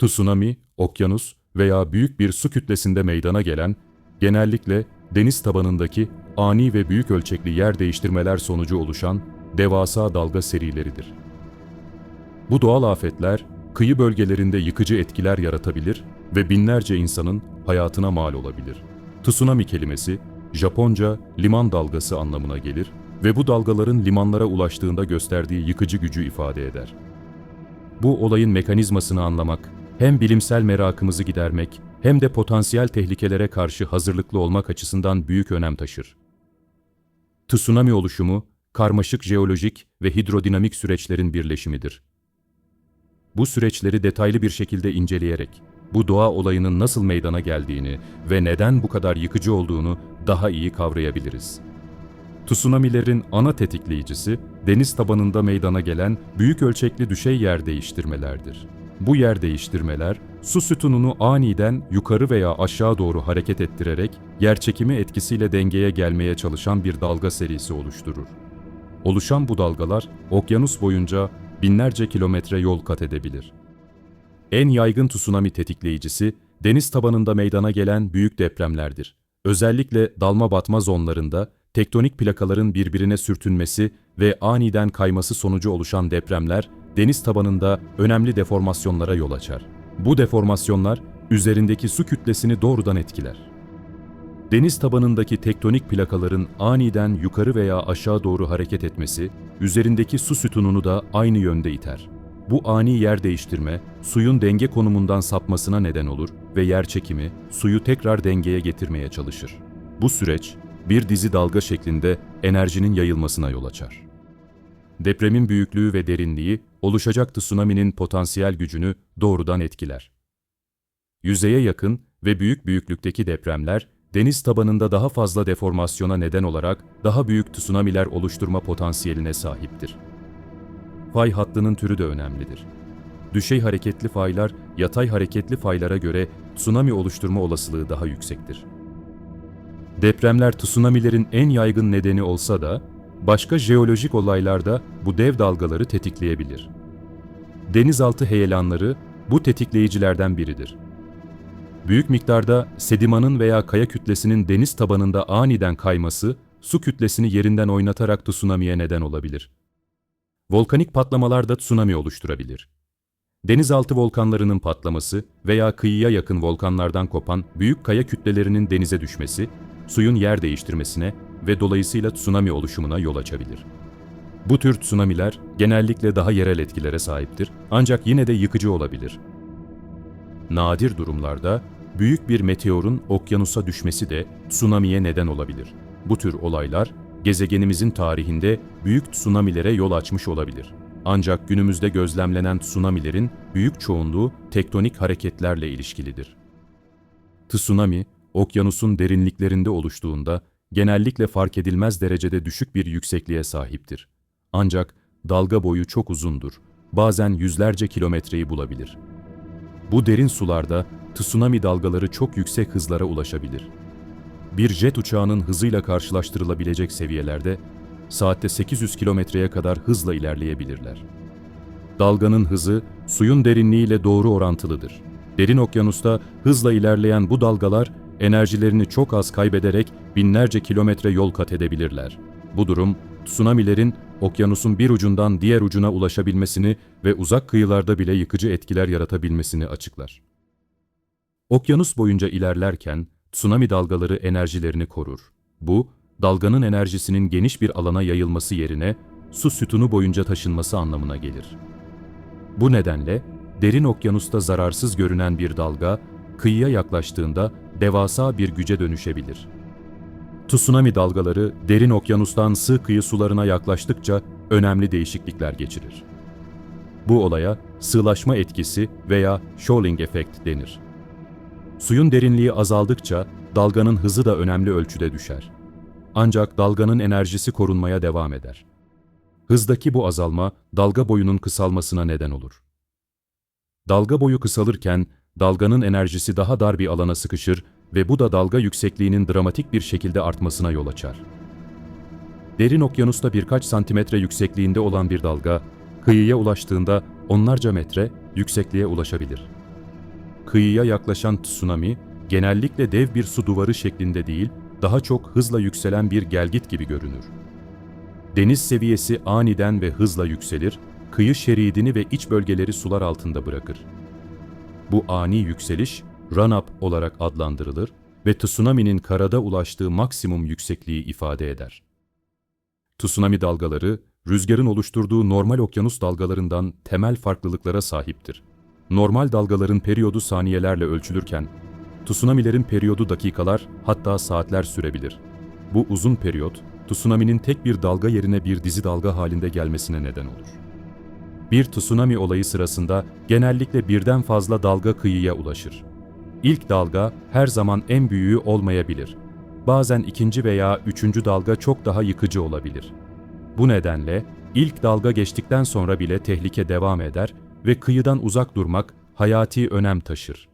Tsunami, okyanus veya büyük bir su kütlesinde meydana gelen, genellikle deniz tabanındaki ani ve büyük ölçekli yer değiştirmeler sonucu oluşan devasa dalga serileridir. Bu doğal afetler, kıyı bölgelerinde yıkıcı etkiler yaratabilir ve binlerce insanın hayatına mal olabilir. Tsunami kelimesi, Japonca liman dalgası anlamına gelir ve bu dalgaların limanlara ulaştığında gösterdiği yıkıcı gücü ifade eder. Bu olayın mekanizmasını anlamak, hem bilimsel merakımızı gidermek hem de potansiyel tehlikelere karşı hazırlıklı olmak açısından büyük önem taşır. Tsunami oluşumu, karmaşık jeolojik ve hidrodinamik süreçlerin birleşimidir. Bu süreçleri detaylı bir şekilde inceleyerek, bu doğa olayının nasıl meydana geldiğini ve neden bu kadar yıkıcı olduğunu daha iyi kavrayabiliriz. Tsunamilerin ana tetikleyicisi, deniz tabanında meydana gelen büyük ölçekli düşey yer değiştirmelerdir. Bu yer değiştirmeler, su sütununu aniden yukarı veya aşağı doğru hareket ettirerek yerçekimi etkisiyle dengeye gelmeye çalışan bir dalga serisi oluşturur. Oluşan bu dalgalar, okyanus boyunca binlerce kilometre yol kat edebilir. En yaygın tsunami tetikleyicisi, deniz tabanında meydana gelen büyük depremlerdir. Özellikle dalma batma zonlarında tektonik plakaların birbirine sürtünmesi ve aniden kayması sonucu oluşan depremler, deniz tabanında önemli deformasyonlara yol açar. Bu deformasyonlar, üzerindeki su kütlesini doğrudan etkiler. Deniz tabanındaki tektonik plakaların aniden yukarı veya aşağı doğru hareket etmesi, üzerindeki su sütununu da aynı yönde iter. Bu ani yer değiştirme, suyun denge konumundan sapmasına neden olur ve yer çekimi, suyu tekrar dengeye getirmeye çalışır. Bu süreç, bir dizi dalga şeklinde enerjinin yayılmasına yol açar. Depremin büyüklüğü ve derinliği, oluşacak tsunami'nin potansiyel gücünü doğrudan etkiler. Yüzeye yakın ve büyük büyüklükteki depremler, deniz tabanında daha fazla deformasyona neden olarak daha büyük tsunami'ler oluşturma potansiyeline sahiptir. Fay hattının türü de önemlidir. Düşey hareketli faylar, yatay hareketli faylara göre tsunami oluşturma olasılığı daha yüksektir. Depremler tsunamilerin en yaygın nedeni olsa da, başka jeolojik olaylarda bu dev dalgaları tetikleyebilir. Denizaltı heyelanları bu tetikleyicilerden biridir. Büyük miktarda sedimanın veya kaya kütlesinin deniz tabanında aniden kayması, su kütlesini yerinden oynatarak tsunami'ye neden olabilir. Volkanik patlamalar da tsunami oluşturabilir. Denizaltı volkanlarının patlaması veya kıyıya yakın volkanlardan kopan büyük kaya kütlelerinin denize düşmesi, suyun yer değiştirmesine ve dolayısıyla tsunami oluşumuna yol açabilir. Bu tür tsunamiler genellikle daha yerel etkilere sahiptir ancak yine de yıkıcı olabilir. Nadir durumlarda büyük bir meteorun okyanusa düşmesi de tsunami'ye neden olabilir. Bu tür olaylar gezegenimizin tarihinde büyük tsunamilere yol açmış olabilir. Ancak günümüzde gözlemlenen tsunamilerin büyük çoğunluğu tektonik hareketlerle ilişkilidir. Tsunami, okyanusun derinliklerinde oluştuğunda genellikle fark edilmez derecede düşük bir yüksekliğe sahiptir. Ancak dalga boyu çok uzundur, bazen yüzlerce kilometreyi bulabilir. Bu derin sularda tsunami dalgaları çok yüksek hızlara ulaşabilir. Bir jet uçağının hızıyla karşılaştırılabilecek seviyelerde saatte 800 kilometreye kadar hızla ilerleyebilirler. Dalganın hızı suyun derinliğiyle doğru orantılıdır. Derin okyanusta hızla ilerleyen bu dalgalar enerjilerini çok az kaybederek binlerce kilometre yol kat edebilirler. Bu durum, tsunamilerin okyanusun bir ucundan diğer ucuna ulaşabilmesini ve uzak kıyılarda bile yıkıcı etkiler yaratabilmesini açıklar. Okyanus boyunca ilerlerken tsunami dalgaları enerjilerini korur. Bu, dalganın enerjisinin geniş bir alana yayılması yerine su sütunu boyunca taşınması anlamına gelir. Bu nedenle derin okyanusta zararsız görünen bir dalga, kıyıya yaklaştığında devasa bir güce dönüşebilir. Tsunami dalgaları derin okyanustan sığ kıyı sularına yaklaştıkça önemli değişiklikler geçirir. Bu olaya sığlaşma etkisi veya shoaling efekt denir. Suyun derinliği azaldıkça dalganın hızı da önemli ölçüde düşer. Ancak dalganın enerjisi korunmaya devam eder. Hızdaki bu azalma dalga boyunun kısalmasına neden olur. Dalga boyu kısalırken dalganın enerjisi daha dar bir alana sıkışır ve bu da dalga yüksekliğinin dramatik bir şekilde artmasına yol açar. Derin okyanusta birkaç santimetre yüksekliğinde olan bir dalga, kıyıya ulaştığında onlarca metre yüksekliğe ulaşabilir. kıyıya yaklaşan tsunami genellikle dev bir su duvarı şeklinde değil, daha çok hızla yükselen bir gelgit gibi görünür. Deniz seviyesi aniden ve hızla yükselir, kıyı şeridini ve iç bölgeleri sular altında bırakır. Bu ani yükseliş run-up olarak adlandırılır ve tsunami'nin karada ulaştığı maksimum yüksekliği ifade eder. Tsunami dalgaları, rüzgarın oluşturduğu normal okyanus dalgalarından temel farklılıklara sahiptir. Normal dalgaların periyodu saniyelerle ölçülürken, tsunamilerin periyodu dakikalar hatta saatler sürebilir. Bu uzun periyot, tsunami'nin tek bir dalga yerine bir dizi dalga halinde gelmesine neden olur. Bir tsunami olayı sırasında genellikle birden fazla dalga kıyıya ulaşır. İlk dalga her zaman en büyüğü olmayabilir. Bazen ikinci veya üçüncü dalga çok daha yıkıcı olabilir. Bu nedenle ilk dalga geçtikten sonra bile tehlike devam eder ve kıyıdan uzak durmak hayati önem taşır.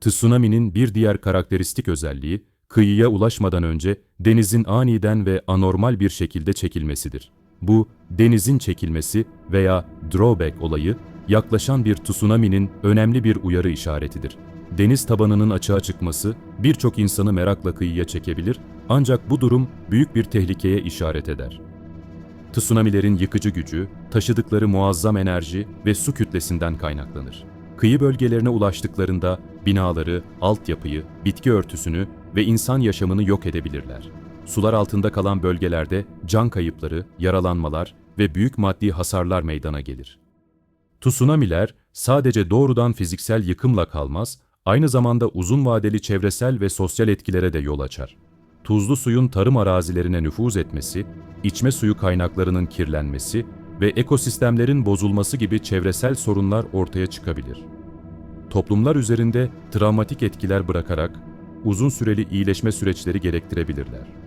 Tsunami'nin bir diğer karakteristik özelliği, kıyıya ulaşmadan önce denizin aniden ve anormal bir şekilde çekilmesidir. Bu, denizin çekilmesi veya drawback olayı, yaklaşan bir tsunami'nin önemli bir uyarı işaretidir. Deniz tabanının açığa çıkması birçok insanı merakla kıyıya çekebilir ancak bu durum büyük bir tehlikeye işaret eder. Tsunamilerin yıkıcı gücü, taşıdıkları muazzam enerji ve su kütlesinden kaynaklanır. Kıyı bölgelerine ulaştıklarında binaları, altyapıyı, bitki örtüsünü ve insan yaşamını yok edebilirler. Sular altında kalan bölgelerde can kayıpları, yaralanmalar ve büyük maddi hasarlar meydana gelir. Tsunamiler sadece doğrudan fiziksel yıkımla kalmaz, aynı zamanda uzun vadeli çevresel ve sosyal etkilere de yol açar. Tuzlu suyun tarım arazilerine nüfuz etmesi, içme suyu kaynaklarının kirlenmesi ve ekosistemlerin bozulması gibi çevresel sorunlar ortaya çıkabilir. Toplumlar üzerinde travmatik etkiler bırakarak uzun süreli iyileşme süreçleri gerektirebilirler.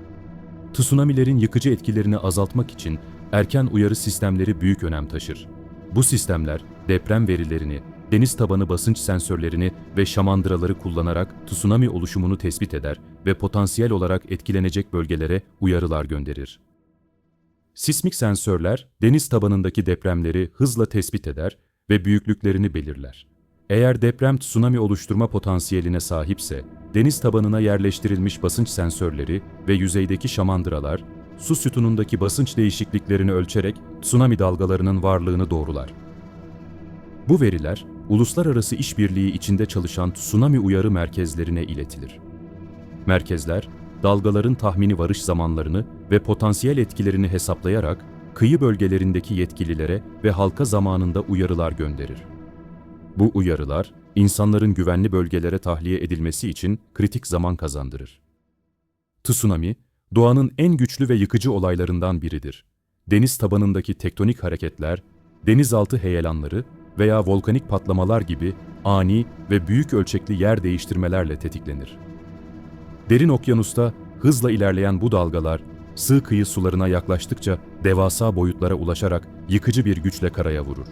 Tsunamilerin yıkıcı etkilerini azaltmak için erken uyarı sistemleri büyük önem taşır. Bu sistemler deprem verilerini, deniz tabanı basınç sensörlerini ve şamandıraları kullanarak tsunami oluşumunu tespit eder ve potansiyel olarak etkilenecek bölgelere uyarılar gönderir. Sismik sensörler deniz tabanındaki depremleri hızla tespit eder ve büyüklüklerini belirler. Eğer deprem tsunami oluşturma potansiyeline sahipse, deniz tabanına yerleştirilmiş basınç sensörleri ve yüzeydeki şamandıralar, su sütunundaki basınç değişikliklerini ölçerek tsunami dalgalarının varlığını doğrular. Bu veriler, uluslararası işbirliği içinde çalışan tsunami uyarı merkezlerine iletilir. Merkezler, dalgaların tahmini varış zamanlarını ve potansiyel etkilerini hesaplayarak kıyı bölgelerindeki yetkililere ve halka zamanında uyarılar gönderir. Bu uyarılar, insanların güvenli bölgelere tahliye edilmesi için kritik zaman kazandırır. Tsunami, doğanın en güçlü ve yıkıcı olaylarından biridir. Deniz tabanındaki tektonik hareketler, denizaltı heyelanları veya volkanik patlamalar gibi ani ve büyük ölçekli yer değiştirmelerle tetiklenir. Derin okyanusta hızla ilerleyen bu dalgalar, sığ kıyı sularına yaklaştıkça devasa boyutlara ulaşarak yıkıcı bir güçle karaya vurur.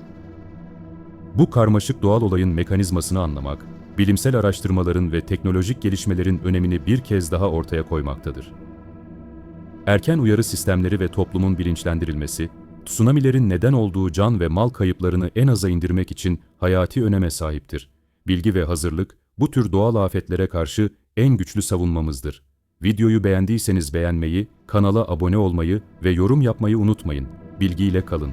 Bu karmaşık doğal olayın mekanizmasını anlamak, bilimsel araştırmaların ve teknolojik gelişmelerin önemini bir kez daha ortaya koymaktadır. Erken uyarı sistemleri ve toplumun bilinçlendirilmesi, tsunamilerin neden olduğu can ve mal kayıplarını en aza indirmek için hayati öneme sahiptir. Bilgi ve hazırlık, bu tür doğal afetlere karşı en güçlü savunmamızdır. Videoyu beğendiyseniz beğenmeyi, kanala abone olmayı ve yorum yapmayı unutmayın. Bilgiyle kalın.